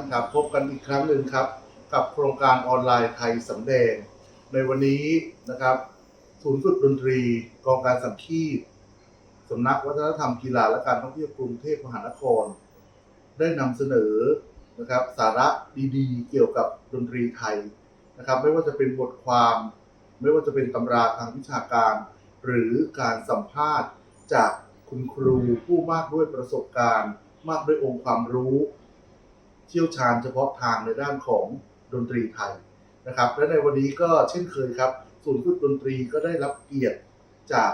านครับพบกันอีกครั้งหนึ่งครับ กับโครงการออนไลน์ไทยสำแดง ในวันนี้นะครับศูนย์ฝึกดนตรี กองการสังคีตสำนักวัฒนธรรมกีฬาและการท่องเที่ยวกรุงเทพมหานคร ได้นำเสนอนะครับสาระดีๆ เกี่ยวกับดนตรีไทยนะครับ ไม่ว่าจะเป็นบทความ ไม่ว่าจะเป็นตำราทางวิชาการ หรือการสัมภาษณ์จากคุณครูผู้มากด้วยประสบการณ์ มากด้วยองค์ความรู้ เชี่ยวชาญเฉพาะทางในด้านของดนตรีไทยนะครับ และในวันนี้ก็เช่นเคยครับศูนย์ฝึกดนตรีก็ได้รับเกียรติจาก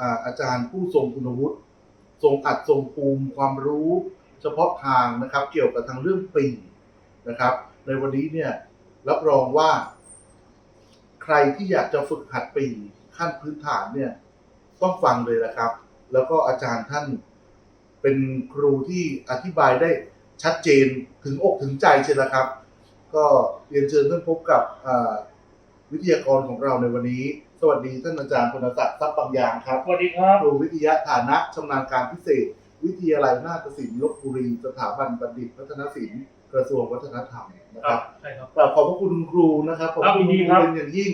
อาอาจารย์ผู้ทรงคุณวุฒิทรงอัดทรงภูมิความรู้เฉพาะทางนะครับ เกี่ยวกับทางเรื่องปีนะครับ ในวันนี้เนี่ยรับรองว่า ใครที่อยากจะฝึกหัดปีขั้นพื้นฐานเนี่ยต้องฟังเลยนะครับ แล้วก็อาจารย์ท่านเป็นครูที่อธิบายได้ ชัดเจนถึงอกถึงใจเชียวนะครับ ก็เรียนเชิญท่านพบกับอ่าวิทยากรของเราในวันนี้ สวัสดีท่านอาจารย์พลศักดิ์ทรัพย์บางอย่างครับสวัสดีครับครูวิทยาฐานะชำนาญการพิเศษ วิทยาลัยนาฏศิลป์ลบบุรีสถาบันบัณฑิตพัฒนศิลป์กระทรวงวัฒนธรรมนะครับใช่ครับกราบขอบพระคุณครูนะครับขอบครับคุณยินคดีรูครับเป็นอย่างยิ่ง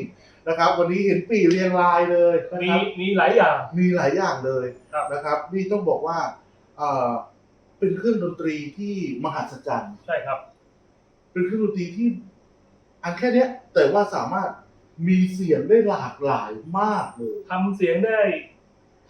นะครับ วันนี้เห็นปีเรียงรายเลยนะมีครับมีหลายอย่างมีหลายอย่างเลยครับนะครับ นี่ต้องบอกว่า เอ่อเป็นเครื่องดนตรีที่มหัศจรรย์ ใช่ครับ เป็นเครื่องดนตรีที่อันแค่เนี้ย แต่ว่าสามารถมีเสียงได้หลากหลายมากเลย ทำเสียงได้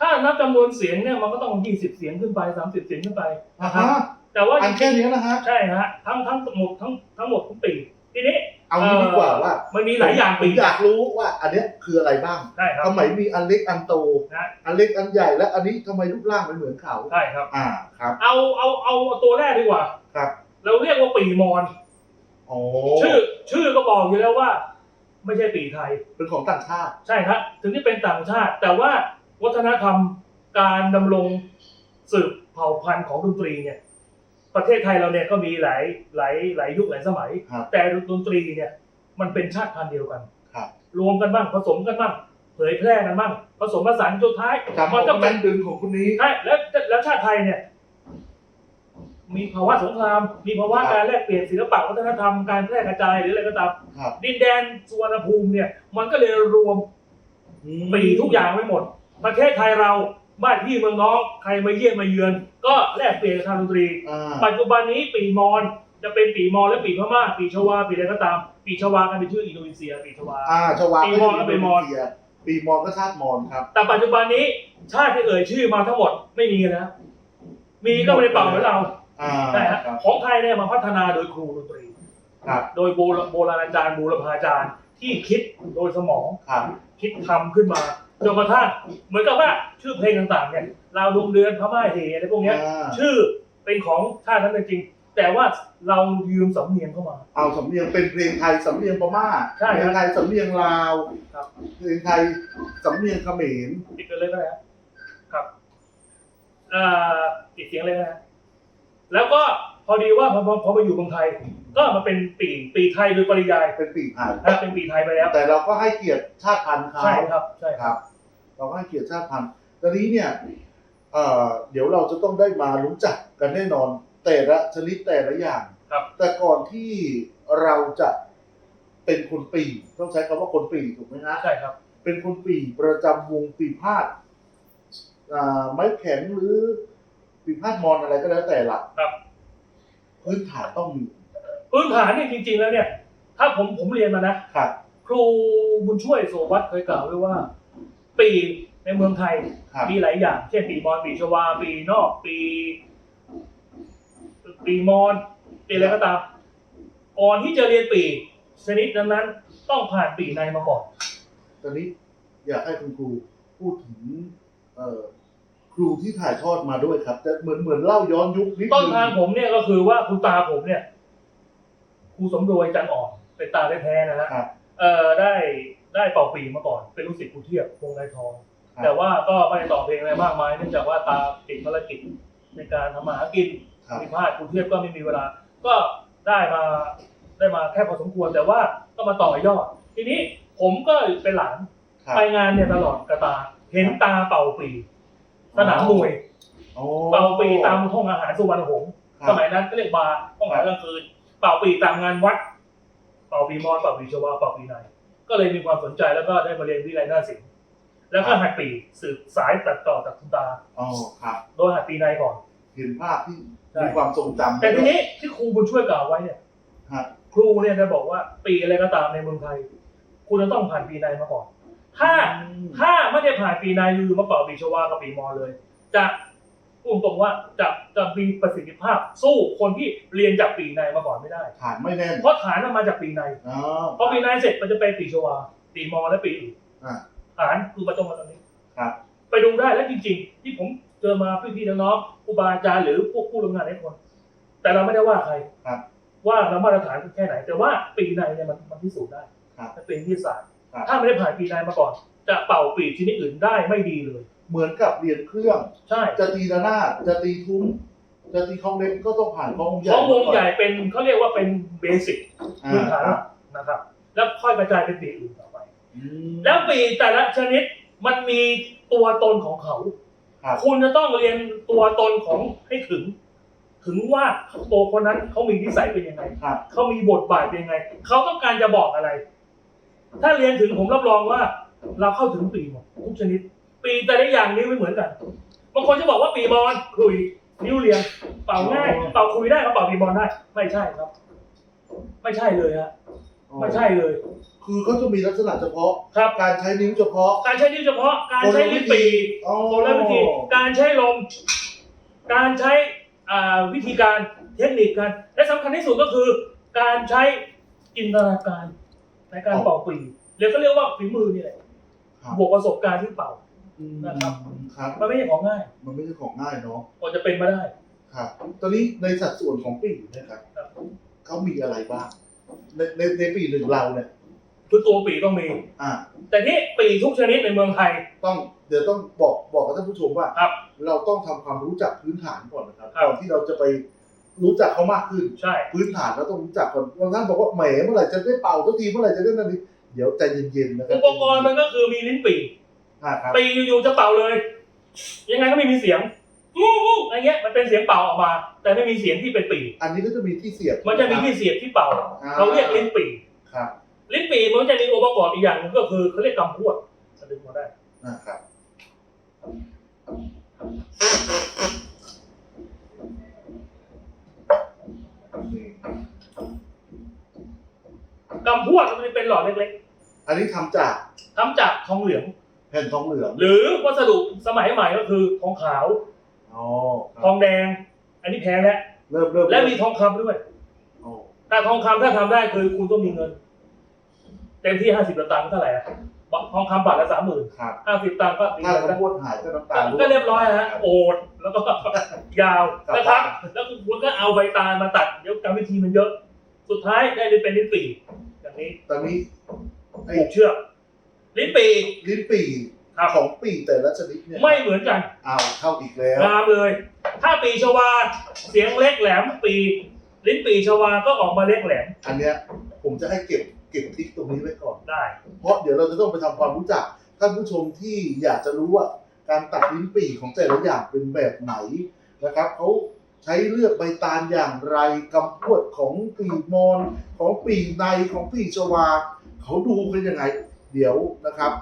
ถ้านับจำนวนเสียงเนี่ยมันก็ต้อง20เสียงขึ้นไป30เสียงขึ้นไปอ่านะครับ ฮะแต่ว่าอันแค่เนี้ยนะฮะ ใช่ฮะทั้งทั้งหมดทั้งทั้งหมดทั้งปีทีนี้ เอางี้ดีกว่าว่ามันมีหลายอย่างผปีมอยากรู้ว่าอันเนี้ยคืออะไรบ้างใช่ครับ ทำไมมีอันเล็กอันโต นะ อันเล็กอันใหญ่และอันนี้ทำไมรูปร่างไม่เหมือนเขาใช่ครับ อ่าครับ เอาเอาเอาตัวแรกดีกว่า ครับ เราเรียกว่าปีมอนโอ้ชื่อชื่อก็บอกอยู่แล้วว่า ไม่ใช่ปีไทย เป็นของต่างชาติ ใช่ครับถึงที่เป็นต่างชาติ แต่ว่าวัฒนธรรมการดำรงสืบเผ่าพันธุ์ของดนตรีเนี่ย ประเทศไทยเราเนี่ยก็มีหลายหลายหลายยุคหลายสมัย ครับแต่ดนตรีเนี่ยมันเป็นชาติพันธุ์เดียวกัน ครับรวมกันบ้างผสมกันบ้างเผยแพร่กันบ้างผสมผสานจนท้ายจำขมัอนงก็คเป็นนดึงของคนนี้ ใช่แล้วแล้วชาติไทยเนี่ย มีภาวะสงคราม มีภาวะครับ การแลกเปลี่ยนศิลปะวัฒนธรรมการแพร่กระจายหรืออะไรก็ตาม ครับดินแดนสุวรรณภูมิเนี่ย มันก็เลยรวมอืมปีทุกอย่างไว้หมด ประเทศไทยเรา บ้านพี่เมืองน้องใครมาเยี่ยมมาเยือน ก็แลกเปลี่ยนทางดนตรี อ่าปัจจุบันนี้ปีมอญจะเป็นปีมอญและปีพม่าปีชวาปีอะไรก็ตาม ปีชวากันเป็นชื่ออินโดนีเซีย ปีชวา อ่าชวาปีมอญก็เป็นมอญอิโดเซียปีมอญก็ชาติมอญครับ แต่ปัจจุบันนี้ชาติที่เอ่ยชื่อมาทั้งหมดไม่มีแล้ว มีก็ไม่ได้เป่าเหมือนเราอ่าใช่ฮะครับของไทยเนี่ยมาพัฒนาโดยครูดนตรี ครับ โดยโบราณโบราณอาจารย์บูรพาจารย์ ที่คิดโดยสมองครับ คิดทำขึ้นมาจนกระทั่งเหมือนกับว่าชื่อเพลงต่างๆเนี่ยเราวดวงเดือนพม่าเฮอะไรพวกเนี้ย อ่าชื่อเป็นของชาตินั้นจริงๆแต่ว่าเรายืมสำเนียงเข้ามา เอาสำเนียงเป็นเพลงไทยสำเนียงพม่าใช่เพลครังบไทยสำเนียงลาวครับ เพลงไทยสำเนียงเขมรปิดกันเลยก็ได้ครับครับเอ่อปิดเสียงเลยนะฮะแล้วก็พอดีว่าพอพอพอมาอยู่เมืองไทย ก็มาเป็นปีปีไทยโดยปริยายเป็นปีไทยนะเป็นปีไทยไปแล้วแต่เราก็ให้เกียรติชาติพันธุ์เขาใช่ครับใช่คครับรับ เราก็ให้เกียรติชาติพันธุ์ตอนนี้เนี่ยเอ่อเดี๋ยวเราจะต้องได้มารู้จักกันแน่นอน แต่ละชนิดแต่ละอย่างครับแต่ก่อนที่เราจะเป็นคนปีต้องใช้คำว่าคนปีถูกไหมฮะใช่ครับ เป็นคนปีประจำวงปีพาดอ่าไม้แข็งหรือปีพาดมอนอะไรก็แล้วแต่ละครับพื้นฐานต้องมี พื้นฐานเนี่ยจริง ๆ แล้วเนี่ย ถ้าผมผมเรียนมานะ ครับ ครูบุญช่วยโสวัตเคยกล่าวไว้ว่า ปีในเมืองไทย ครับ มีหลายอย่าง เช่นปีมอญปีชวา ปีนอก ปี ปีมอญปีอะไรก็ตาม ก่อนที่จะเรียนปีชนิดนั้นๆต้องผ่านปีในมาก่อน ตอนนี้อยากให้คุณครูพูดถึงเอ่อครูที่ถ่ายทอดมาด้วยครับแต่เหมือนเหมือนเล่าย้อนยุคนิดต้นนึงทางผมเนี่ยก็คือว่าคุณตาผมเนี่ย ครูสมรวยจันอ่อนเป็นตาแท้ๆนะฮะครับ เอ่อได้ได้เป่าปีมาก่อน เป็นลูกศิษย์ครูเทียบวงไทยทอง ครับ แต่ว่าก็ไม่ได้ต่อเพลงอะไรมากมายเนื่องจากว่าตาติดภารกิจในการทำมาหากิน ครับ มีพลาดครูเทียบก็ไม่มีเวลา ก็ได้มาได้มาแค่พอสมควรแต่ว่าก็มาต่อยอด ทีนี้ผมก็เป็นหลานครับ ไปงานเนี่ยตลอดกระตา เห็นตาเป่าปีสนามมวยโอ้เป่าปีตามห้องอาหารสุวรรณหงษ์ครับสมัยนั้นก็เรียกบาร์ห้องอาหารกลางคืน เป่าปีตามงานวัด เป่าปีมอนเป่าปีชวาเป่าปีในก็เลยมีความสนใจแล้วก็ได้มาเรียนวิไลนาศิลป์แล้วก็หัดปีสืบสายตัดต่อจากคุณตา อ๋อครับโดยหัดปีในก่อน เห็นภาพที่ใช่มีความทรงจำแต่ทีนี้ที่ครูบุญช่วยกล่าวไว้เนี่ยฮะครูเนี่ยได้บอกว่าปีอะไรก็ตามในเมืองไทย คุณจะต้องผ่านปีในมาก่อน ถ้าอืมถ้าไม่ได้ผ่านปีในคือมาเป่าปีชวากับปีมอเลย จะ พูดตรงว่าจะจะมีประสิทธิภาพสู้คนที่เรียนจากปีในมาก่อนไม่ได้ ฐานไม่แน่นเพราะฐานมันมาจากปีในอ๋อพอปีในเสร็จมันจะไปปีชวา ปีมอและปีอื่นอ่าฐานคือประจงมาตอนนี้ ครับ ไปดูได้แล้วจริง ๆ ที่ผมเจอมาพี่ๆน้องๆครูบาอาจารย์หรือพวกผู้ร่วมงานให้คน แต่เราไม่ได้ว่าใครครับ ว่าเรามาตรฐานแค่ไหน แต่ว่าปีในเนี่ยมันมันพิสูจน์ได้ครับมันเป็นวิทยาศาสตร์ครับ ถ้าไม่ได้ผ่านปีในมาก่อน จะเป่าปีชนิดอื่นได้ไม่ดีเลย เหมือนกับเรียนเครื่อง ใช่จะตีระนาดจะตีทุ้ม จะตีของเล็กก็ต้องผ่านของวงใหญ่ของวงใหญ่เป็นเขาเรียกว่าเป็นเบสิกอ่าพื้นฐานครับนะครับ แล้วค่อยกระจายเป็นปีอื่นต่อไปอืมแล้วปีแต่ละชนิดมันมีตัวตนของเขาครับคุณจะต้องเรียนตัวตนของให้ถึง ถึงว่าตัวคนนั้นเขามีนิสัยเป็นยังไงครับเขามีบทบาทเป็นยังไง เขาต้องการจะบอกอะไร ถ้าเรียนถึงผมรับรองว่า เราเข้าถึงปีหมดทุกชนิด ปีแต่ละอย่างนี้ไม่เหมือนกัน บางคนจะบอกว่าปีบอลคุยนิ้วเรียง เป่าง่าย เป่าคุยได้ก็เป่าปีบอลได้ ไม่ใช่ครับ ไม่ใช่เลยฮะไม่ใช่เลย คือเขาจะมีลักษณะเฉพาะ ครับ การใช้นิ้วเฉพาะ การใช้นิ้วเฉพาะ การใช้ลิ้นปีอ๋อโคนละวิธีการใช้ลม การใช้อ่าวิธีการเทคนิคการและสำคัญที่สุดก็คือ การใช้จินตนาการในการเป่าปีเรียกก็เรียกว่าฝีมือนี่แหละครับบวกประสบการณ์ที่เป่าอืม นะครับ ครับ มันไม่ใช่ของง่ายมันไม่ใช่ของง่ายเนาะกว่าจะเป็นมาได้ ครับ ตอนนี้ในสัดส่วนของปีเนะครับครับเขามีอะไรบ้าง ในในในปีหนึ่งเราเนี่ยคือตัวปีต้องมี อ่า แต่ที่ปีทุกชนิดในเมืองไทย ต้องเดี๋ยวต้องบอกบอกกับท่านผู้ชมว่าครับเราต้องทำความรู้จักพื้นฐานก่อนนะครับครับ ก่อนที่เราจะไปรู้จักเขามากขึ้น ใช่ พื้นฐานเราต้องรู้จักก่อนบางท่านบอกว่าแหมเมื่อไหร่จะได้เป่าสักทีเมื่อไหร่จะได้นั่นนี่เดี๋ยวใจเย็นๆนะครัอุปกรณ์มันก็คือมีลิ้นปี อ่าครับปีอยู่ๆจะเป่าเลย ยังไงก็ไม่มีเสียงอู้อู้อะไรเงี้ยมันเป็นเสียงเป่าออกมา แต่ไม่มีเสียงที่เป็นปีอันนี้ก็จะมีที่เสียบมันจะมีที่เสียบที่เป่าอ่าเราเรียกลิ้นปีครับลิ้นปีมันจะมีองค์ประกอบอีกอย่างหนึงก็คือเขาเรียกกำพวดจะดึงมาได้อ่าครับนี่กำพวดมันจะเป็นหลอดเล็กอันนี้ทำจากๆทำจากทองเหลืองแผ่นทองเหลืองหรือวัสดุสมัยใหม่ก็คือทองขาว อ๋อครับทองแดง อันนี้แพงแล้วเริ่มเริ่มและมีทองคำด้วย โอ้แต่ทองคำถ้าทำได้คือคุณต้องมีเงิน เต็มที่ห้าสิบตังค์เท่าไหร่อะทองคำบาทละสามหมื่นครับ ห้าสิบตังค์ก็มีถ้าเงินข้าวแล้วโพดหายก็น้ำตาลก็เรียบร้อยฮะโอดแล้วก็ ยาวครับนะครับ แล้วคุณก็เอาใบตาลมาตัดเดี๋ยวกรรมวิธีมันเยอะ สุดท้ายได้เลยเป็นลิ้นปีอย่างนี้ตอนนี้ไอ้ผูกเชือก ลิ้นปีลิ้นปีครับของปีแต่ละชนิดเนี่ยไม่เหมือนกันเอาเข้าอีกแล้วงามเลย ถ้าปีชวาเสียงเล็กแหลมปี ลิ้นปีชวาก็ออกมาเล็กแหลม อันเนี้ยผมจะให้เก็บเก็บทริกตรงนี้ไว้ก่อนได้ เพราะเดี๋ยวเราจะต้องไปทำความรู้จักท่านผู้ชมที่อยากจะรู้ว่าการตัดลิ้นปี่ของแต่ละอย่างเป็นแบบไหนนะครับเขาใช้เลือกใบตาลอย่างไรกำพวดของปีมอนของปีในของปีชวาเขาดูกันยังไง เดี๋ยวนะครับ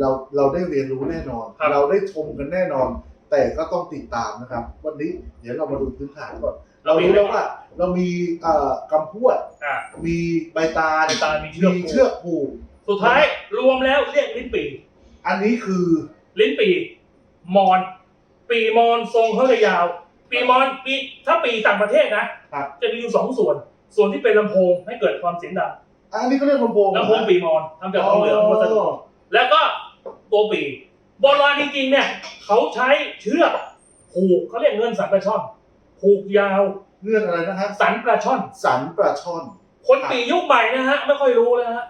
เราเราได้เรียนรู้แน่นอน ครับ เราได้ชมกันแน่นอน แต่ก็ต้องติดตามนะครับ วันนี้เดี๋ยวเรามาดูพื้นฐานก่อน เรารู้แล้วว่า เรามีเอ่อกำพวด อ่ามีใบตาลใบตาลมีเชือกมีผูกเชือกผูก สุดท้ายรวมแล้วเรียกลิ้นปีอันนี้คือลิ้นปีมอน ปีมอนทรงเขาจะยาว ปีมอนปีถ้าปีต่างประเทศนะ ครับ จะมีอยู่สองส่วน ส่วนที่เป็นลำโพงให้เกิดความเสียงดัง อันนี้ก็เรียกลำโพงลำโพงปีมอนทำจากทองเหลืองวัสดุแล้วก็ตัวปีโบราณจริงๆเนี่ยเขาใช้เชือกผูกเขาเรียกเงินสันปลาช่อนผูกยาวเงื่อนอะไรนะฮะสันปลาช่อน สันปลาช่อน คนปียุคใหม่นะฮะไม่ค่อยรู้นะฮะ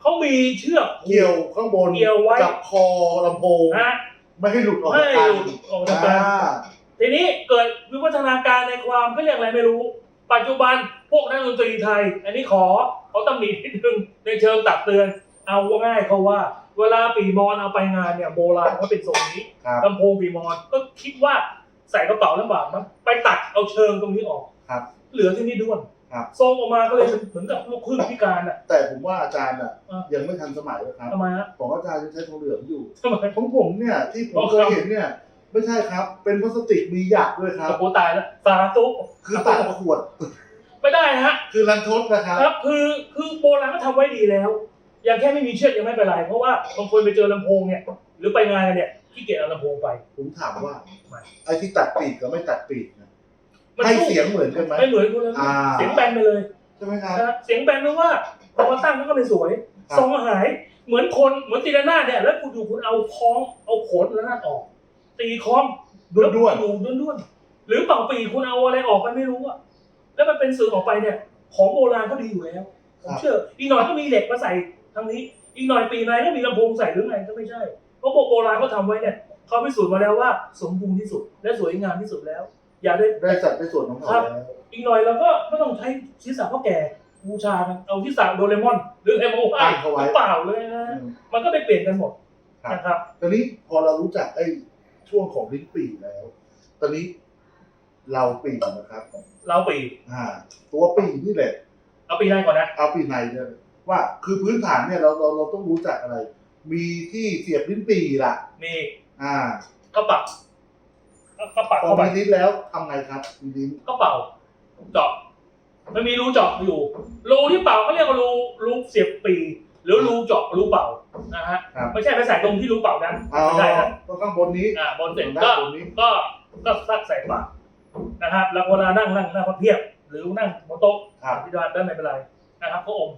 เขามีเชือกผูเกี่ยวข้างบนเกี่ยวไว้กับคอลำโพงนะฮะไม่ให้หลุดออกให้จากกันหลุดออกจากกันอ่าทีนี้เกิดวิวัฒนาการในความเขาเรียกอะไรไม่รู้ ปัจจุบันพวกนักดนตรีไทย อันนี้ขอเขาตำหนินิดนึงในเชิงตักเตือน เอาง่ายเขาว่า เวลาปีมอนเอาไปงานเนี่ยโบราณเขาเป็นทรงนี้ครับ ลำโพงปีมอนก็คิดว่าใส่กระเป๋าลำบากมั้งไปตัดเอาเอาเชิงตรงนี้ออกครับเหลือที่นี่ด้วนครับ ทรงออกมาก็เลยเหมือนกับลูกครึ่งพิการอะ แต่ผมว่าอาจารย์อะอะ ยังไม่ทันสมัยเลยครับทำไมฮะของอาจารย์ยังใช้ทองเหลืองอยู่ทำไม ของผมเนี่ยที่ผมอ๋อเคครัยบเห็นเนี่ย ไม่ใช่ครับ เป็นพลาสติกมีหยักด้วยครับ โอ้โหตายแล้วสาธุคือตัดขวด ไม่ได้นะฮะ คือรันทดนะครับ ครับ คือคือโบราณก็ทำไว้ดีแล้วอย่างแค่ไม่มีเชือกยังไม่เป็นไร เพราะว่าบางคนไปเจอลำโพงเนี่ย หรือไปงานกันเนี่ยขี้เกียจเอาลำโพงไป ผมถามว่าไม่ไอ้ที่ตัดปีกกับไม่ตัดปีกเนี่ยมันให้สู้เสียงเหมือนกันไหม ไม่เหมือนคนละอ่า เสียงแบนไปเลยใช่ไหมครับ นะเสียงแบนเพราะว่าพอมาตั้งมันก็ไม่สวยครับ ทรงหายเหมือนคนเหมือนตีระนาดเนี่ยแล้วคุณดูคุณเอาคล้องเอาโขนระนาดออก ตีคล้องด้วนด้วนดูด้วนด้วนๆหรือเป่าปีกคุณเอาอะไรออกไปไม่รู้อะแล้วมันเป็นสื่อออกไปเนี่ย ของโบราณก็ดีอยู่แล้วผมเชื่ออีกหน่อยก็มีเหล็กมาใส่ทางนี้ อีกหน่อยปีในก็มีลำโพงใส่หรือไงก็ไม่ใช่เพราะโบราณเขาทำไว้เนี่ยเขาพิสูจน์มาแล้วว่า สมบูรณ์ที่สุด และสวยงามที่สุดแล้ว อย่าได้ได้สัดได้ส่วนของเขาครับแล้วอีกหน่อยเราก็ไม่ต้องใช้ศีรษะพ่อแก่บูชากันเอาศีรษะโดเรมอน หรือเอโมไอตั้งเขาไว้เปล่าเลยนะอืมมันก็ไปเปลี่ยนกันหมดครับนะครับตอนนี้พอเรารู้จักไอ้ ช่วงของลิ้นปี่แล้ว ตอนนี้เราปี่นะครับเราปีอ่าตัวปี่นี่แหละ เอาปีในก่อนนะ เอาปีในเนี่ยว่าคือพื้นฐานเนี่ยเราเราเราต้องรู้จักอะไร มีที่เสียบลิ้นปี่ล่ะ มีอ่าก็ปักก็ปักพอเข้าไปมีลิ้นแล้วทำไงครับมีลิ้นก็เป่าเจาะมันมีรูเจาะอยู่รูที่เป่าเขาเรียกว่ารูรูเสียบปี หรือรูเจาะรูเป่า นะฮะครับ ไม่ใช่ไปใส่ตรงที่รูเป่านั้นอ๋อไม่ใช่นะต้องข้างบนนี้อ่าบนเสร็จด้าก็นบนนี้ก็ก็ซักใส่ปากนะครับแล้วเวลานั่งนั่งนั่งพับเพียบ หรือนั่งบนโต๊ะครับที่ด้านด้านไม่เป็นไรนะครับก็อม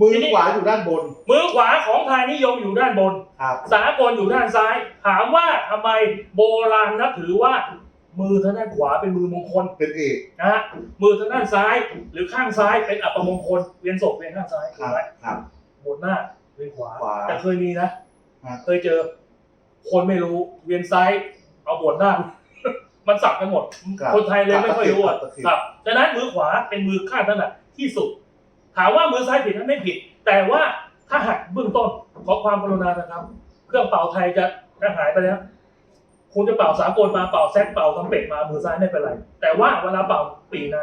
มือขวาอยู่ด้านบนมือขวาของไทยนิยมอยู่ด้านบน ครับ สากลอยู่ด้านซ้าย ถามว่าทำไมโบราณนับถือว่า มือทางด้านขวาเป็นมือมงคลเป็นเอก นะฮะมือทางด้านซ้าย หรือข้างซ้ายเป็นอัปมงคลเวียนศพเวียนข้างซ้ายครับถูกไหมครับบนหน้า เวียนขวา ขวา แต่เคยมีนะฮะเคยเจอ คนไม่รู้เวียนซ้าย เอาบนหน้า มันสับกันหมดครับ คนไทยเลยไม่ค่อยรู้อะครับครับครับดังนั้นมือขวาเป็นมือข้างถนัดที่สุด ถามว่ามือซ้ายผิดนั้นไม่ผิด แต่ว่าถ้าหักเบื้องต้นขอความกรุณานะครับ เครื่องเป่าไทยจะจะหายไปแล้ว คุณจะเป่าสากลมาเป่าแซกเป่าทำเป็ดมามือซ้ายไม่เป็นไร แต่ว่าเวลาเป่าปีใน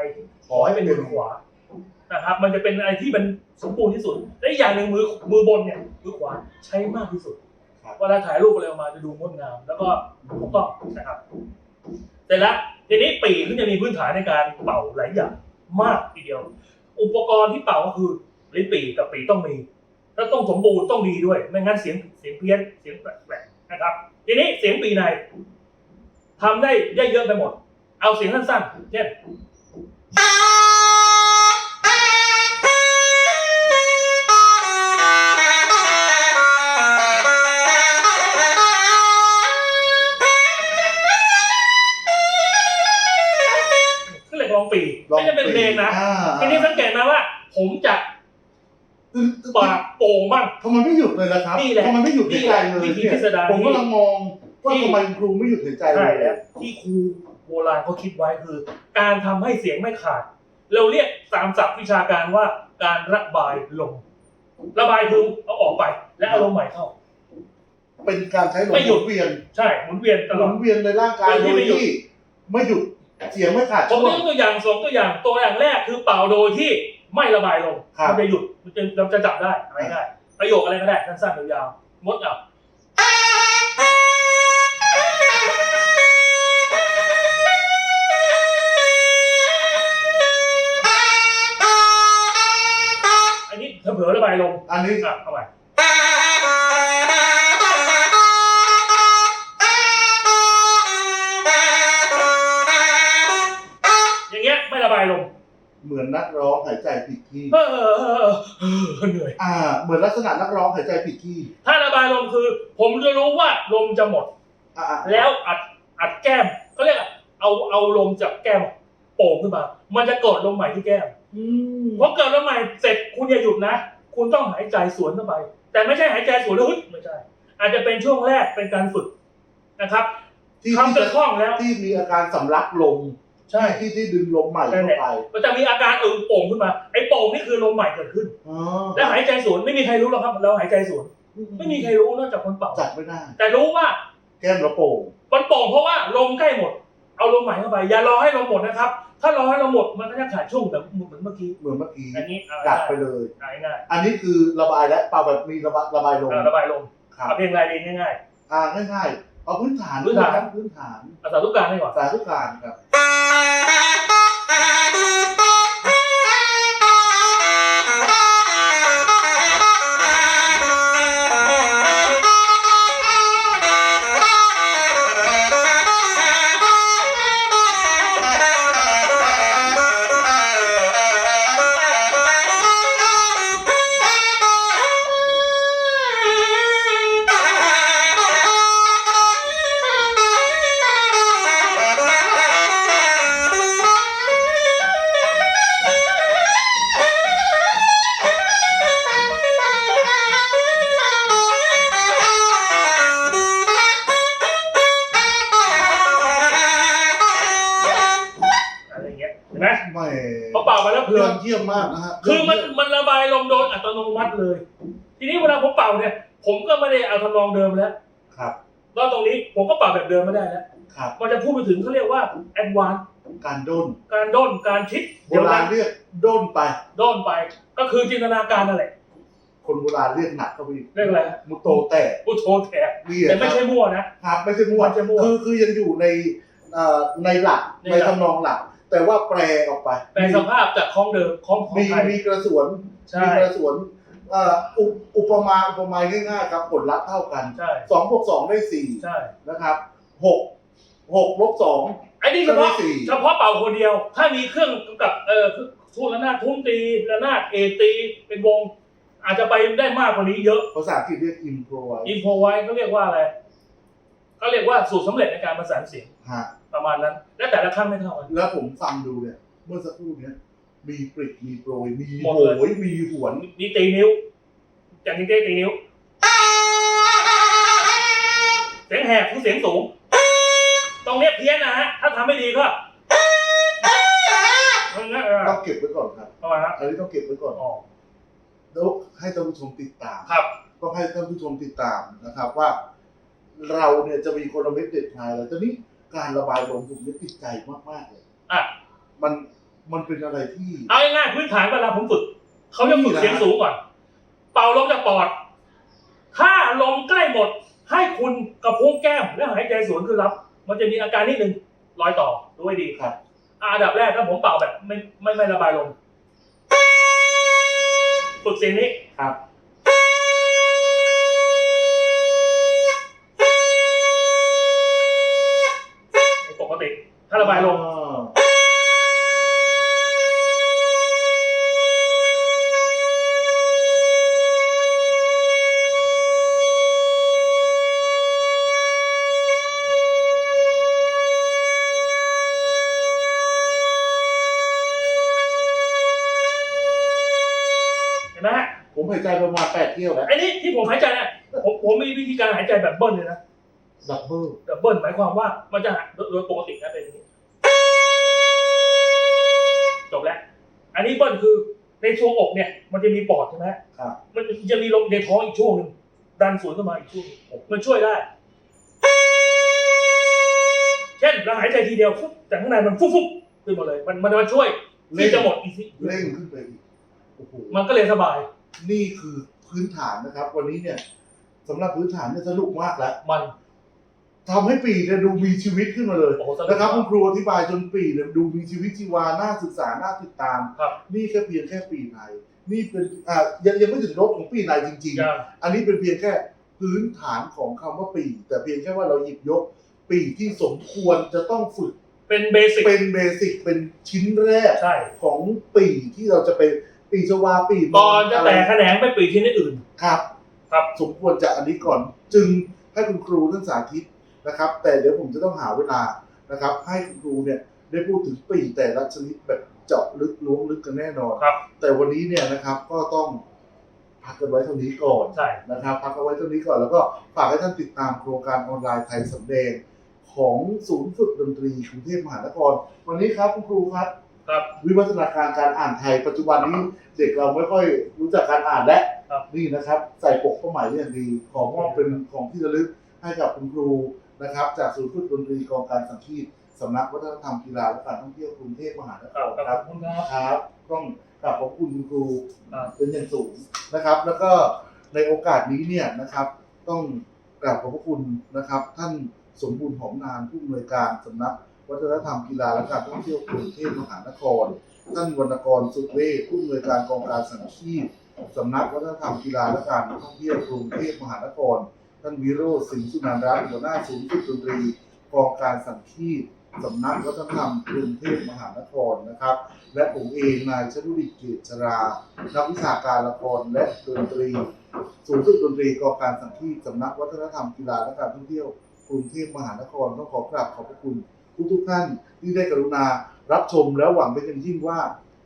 ขอให้เป็นมือขวา นะครับมันจะเป็นอะไรที่มันสมบูรณ์ที่สุดและอีกอย่างหนึ่งมือมือบนเนี่ยมือขวาใช้มากที่สุดครับเวลาถ่ายรูปอะไรออกมาจะดูงดงาม แล้วก็ถูกต้องนะครับเสร็จแล้วทีนี้ปีกก็จะมีพื้นฐานในการเป่าหลายอย่างมากทีเดียว อุปกรณ์ที่เป่าก็คือลิ้นปีกกับปีกต้องมีแล้วต้องสมบูรณ์ต้องดีด้วย ไม่งั้นเสียงเสียงเพี้ยนเสียงแปลกๆนะครับ ทีนี้เสียงปีในทำได้ได้เยอะไปหมด เอาเสียงสั้นๆเช่น องปีไม่จะเป็นเพลงนะอ่าทีนี้สังเกตไหมว่า ผมจะปากโป่งบ้างทำไมไม่หยุดเลยล่ะครับนี่แหละทำไมไม่หยุดหายใจเลยนี่แหละวิธีเนี่ยพิสดารผมกำลังมองว่าที่ทำไมครูไม่หยุดหายใจเลใช่ยแล้วที่ครูโบราณเขาคิดไว้คือ การทำให้เสียงไม่ขาด เราเรียกตามศัพท์วิชาการว่าการระบายลมระบายคือเอาออกไป และเอาลมใหม่เข้า เป็นการใช้ลมไม่หยุดนเวียน ใช่หมุนเวียนตหลมุอดนเวียนในร่างกายโดโดยยที่ไม่หยุดที่ไม่หยุด เสียงไม่ขาดผมช่วง ยกตัวอย่างสองตัวอย่างตัวอย่างแรกคือเป่าโดยที่ไม่ระบายลมครับ มันจะหยุดมันจะเราจะจับได้อะไรง่ายประโยคอะไรก็ได้สั้นๆยาวๆงดเอาอันนี้เผลอๆระบายลมอันนี้อะเอาใหม่ มือนนักร้องหายใจผิดที่ เออเออเออเออเหนื่อย อ่า เหมือนลักษณะนักร้องหายใจผิดที่ ถ้าระบายลมคือ ผมจะรู้ว่าลมจะหมด อ่าอ่าแล้วอัดอัดแก้มเขาเรียกอะเอาเอาลมจากแก้มโป่งขึ้นมา มันจะเกิดลมใหม่ที่แก้มอืมพอเกิดลมใหม่เสร็จคุณอย่าหยุดนะ คุณต้องหายใจสวนเข้าไป แต่ไม่ใช่หายใจสวนแล้วฮึดไม่ใช่ อาจจะเป็นช่วงแรกเป็นการฝึกนะครับที่ทำจนคล่องแล้ว ที่มีอาการสำลักลม ใช่ที่ที่ดึงลมใหม่เข้าไปมันจะมีอาการเออโป่งขึ้นมา ไอ้โป่งนี่คือลมใหม่เกิดขึ้นอ๋อแล้วหายใจสวนไม่มีใครรู้หรอกครับเราหายใจสวนไม่มีใครรู้นอกจากคนเป่าจัดไม่ได้ แต่รู้ว่า แก้มเราโป่งมันโป่งเพราะว่าลมใกล้หมด เอาลมใหม่เข้าไป อย่ารอให้ลมหมดนะครับ ถ้ารอให้ลมหมดมันก็จะขาดช่วงแบบเหมือนเมื่อกี้เหมือนเมื่อกี้อันนี้เอากัดง่ายไปเลยง่ายง่ายอันนี้คือระบายและเปล่าแบบมีระบายระบายลๆมเออระบายลมครับเอาเพลงรายเรียนง่ายอ่าง่ายๆเอาพื้นฐานพื้นฐานครับพื้นฐานๆเอาสาธุการให้ก่อนสาธุการครับ Bye. ห็นไหมไม่พอเป่าไปแล้วเพลิยอนดเยี่ยมมากนะฮะคือมันมันระบายลมโดยอัตโนมัติเลย ทีนี้เวลาผมเป่าเนี่ย ผมก็ไม่ได้เอาทำนองเดิมแล้วครับแล้วตรงนี้ผมก็เป่าแบบเดิมไม่ได้แล้วครับ มันจะพูดไปถึงเขาเรียกว่าแอดวานการด้นการด้นการคิดโบราณเรียกด้นไป ด้นไป ก็คือจินตนาการนั่นแหละคนโบราณเรียกหนักเข้าไปอีกเรียกอะไรมุโตแตกอุโทแถนี่แต่ไม่ใช่มั่วนะครับไม่ใช่มั่วไม่ใช่มั่วคือคือยังอยู่ในเอ่อในหลักในในหลักทำนองหลัก แต่ว่าแปลออกไปแปลสภาพจากคลองเดิมคลองของมีไทย มีกระสวนใช่ มีกระสวนเอ่ออุปอุปมาอุปไมยง่ายๆครับผลลัพธ์เท่ากันใช่สองบวกสองได้สี่ใช่นะครับหกหกลบสอง ไอ้นี่เฉพาะก็ได้สี่ เฉพาะเป่าคนเดียว ถ้ามีเครื่องกำกับเอ่อทุนระนาดทุนตีระนาดเอตีเป็นวง อาจจะไปได้มากกว่านี้เยอะ ภาษาอังกฤษเรียก improvise อินโฟไว้เขาเรียกว่าอะไรเขาเรียกว่าสูตรสำเร็จในการประสานเสียง ฮะ ประมาณนั้น และแต่ละครั้งไม่เท่ากัน แล้วผมฟังดูเนี่ยเมื่อสักครู่เนี้ยมีปริกมีโปรยมีหมดโหเลย ยมีหวนนี่ตีนิ้วจากนี้ตีนิ้ว เสียงแหบคือเสียงสูง ตรงเนี้ยเพี้ยนนะฮะ ถ้าทำไม่ดีก็เออเออต้องเก็บไว้ก่อนครับประมาณนั้นอันนี้ต้องเก็บไว้ก่อนอ๋อแล้วให้ท่านผู้ชมติดตาม ครับต้องให้ท่านผู้ชมติดตามนะครับว่า เราเนี่ยจะมีคนละเม็ดเด็ดพายแล้วตอนนี้ การระบายลมผมเนี่ยติดใจมากๆเลยอะ มันมันเป็นอะไรที่ เอาง่ายๆพื้นฐานเวลาผมฝึกเขาจะฝึกเสียงสูงก่อน เป่าลมจากปอด ถ้าลมใกล้หมด ให้คุณกระพุ้งแก้มและหายใจสวนคือรับ มันจะมีอาการนิดนึงรอยต่อดูให้ดีครับอะอันดับแรกถ้าผมเป่าแบบไม่ไม่ไม่ระบายลม ฝึกเสียงนี้ครับ ถ้าระบายลมอ่าเห็นไหมฮะผมหายใจประมาณแปดเที่ยวแล้วไอ้นี่ที่ผมหายใจเนี่ยผมผมมีวิธีการหายใจแบบเบิ้ลเลยนะดับเบิลแบบเบิ้ลหมายความว่ามันจะหายโดยโดยปกตินะเป็น ช่วงอกเนี่ย มันจะมีปอดใช่ไหมครับ มันจะมีลมในท้องอีกช่วงหนึ่งดันสวนเข้ามาอีกช่วงหนึ่งมันช่วยได้ เช่นเราหายใจทีเดียวฟุ๊บแต่ข้างในมันฟุ๊บฟุ๊บขึ้นมาเลย มันมันมันช่วยที่จะหมดอีกทีเร่งขึ้นไปอีกโอ้โหมันก็เลยสบาย นี่คือพื้นฐานนะครับ วันนี้เนี่ยสำหรับพื้นฐานเนี่ยสนุกมากแล้วมัน ทำให้ปีเนี่ยดูมีชีวิตขึ้นมาเลย โอ้โหสนุก นะครับมากคุณครูอธิบายจนปีเนี่ยดูมีชีวิตชีวาน่าศึกษาน่าติดตาม ครับ นี่แค่เพียงแค่ปีในนี่เป็นอ่ายังยังไม่ถึงรถของปีในจริงอย่างๆ อันนี้เป็นเพียงแค่พื้นฐานของคำว่าปีแต่เพียงแค่ว่าเราหยิบยกปีที่สมควรจะต้องฝึกเป็นเบสิกเป็นเบสิกเป็นชิ้นแรกใช่ ของปีที่เราจะไปปีชวาปีมก่อนจะไรแตกแขนงไปปีที่นี่อื่น ครับ ครับ สมควรจะอันนี้ก่อน จึงให้คุณครูท่านสาธิต นะครับ แต่เดี๋ยวผมจะต้องหาเวลานะครับ ให้คุณครูเนี่ยได้พูดถึงปีแต่ละชนิดแบบเจาะลึกล้วงลึกกันแน่นอน ครับ แต่วันนี้เนี่ยนะครับก็ต้องพักกันไว้เท่านี้ก่อนใช่ นะครับพักเอาไว้เท่านี้ก่อนแล้วก็ฝากให้ท่านติดตามโครงการออนไลน์ไทยสำแดงของศูนย์ฝึกดนตรีกรุงเทพมหานคร วันนี้ครับคุณครูครับ ครับ วิวัฒนาการการอ่านไทยปัจจุบันนี้เด็กเราไม่ค่อยรู้จักการอ่านแล้วครับนี่นะครับ ใส่ปกเป้าหมายอย่างดี ขอมอบเป็นของที่ระลึกให้กับคุณครู นะครับ จากศูนย์ฝึกดนตรีกองการสังคีตสสำนักวัฒนธรรมกีฬาและการท่องเที่ยวกรุงเทพมหานคครับรคครัรับบขอบคุณครับ ครับต้องกราบขอบคุณคุณครูครับ เป็นอย่างสูงนะครับ แล้วก็ในโอกาสนี้เนี่ยนะครับ ต้องกราบขอบพระคุณนะครับ ท่านสมบูรณ์หอมนานผู้อำนวยการสำนักวัฒนธรรมกีฬาและการท่องเที่ยวกรุงเทพมหานคร ท่านวรรณกรสุดเวชผู้อำนวยการกองการสังคีตสำนักวัฒนธรรมกีฬาและการท่องเที่ยวกรุงเทพมหานคร ท่านวิโรจน์สิงห์สุนันทรัตน์หัวหน้าศูนย์ฝึกดนตรีกองการสังคีตสำนักวัฒนธรรมกรุงเทพมหานครนะครับ และผมเองนายชนุดิเกียรติชรา นักวิชาการละครและดนตรี ศูนย์ฝึกดนตรีกองการสังคีตสำนักวัฒนธรรมกีฬาและการท่องเที่ยวกรุงเทพมหานครต้องขอกราบขอบพระคุณทุกทุกท่านที่ได้กรุณารับชมแล้วหวังเป็นอย่างยิ่งว่า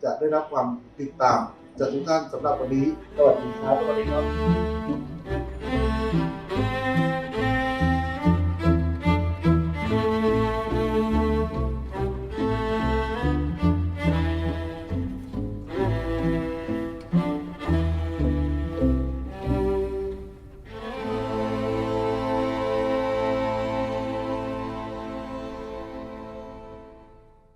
จะได้รับความติดตามจากทุกท่านสำหรับวันนี้สวัสดีครับสวัสดีครับ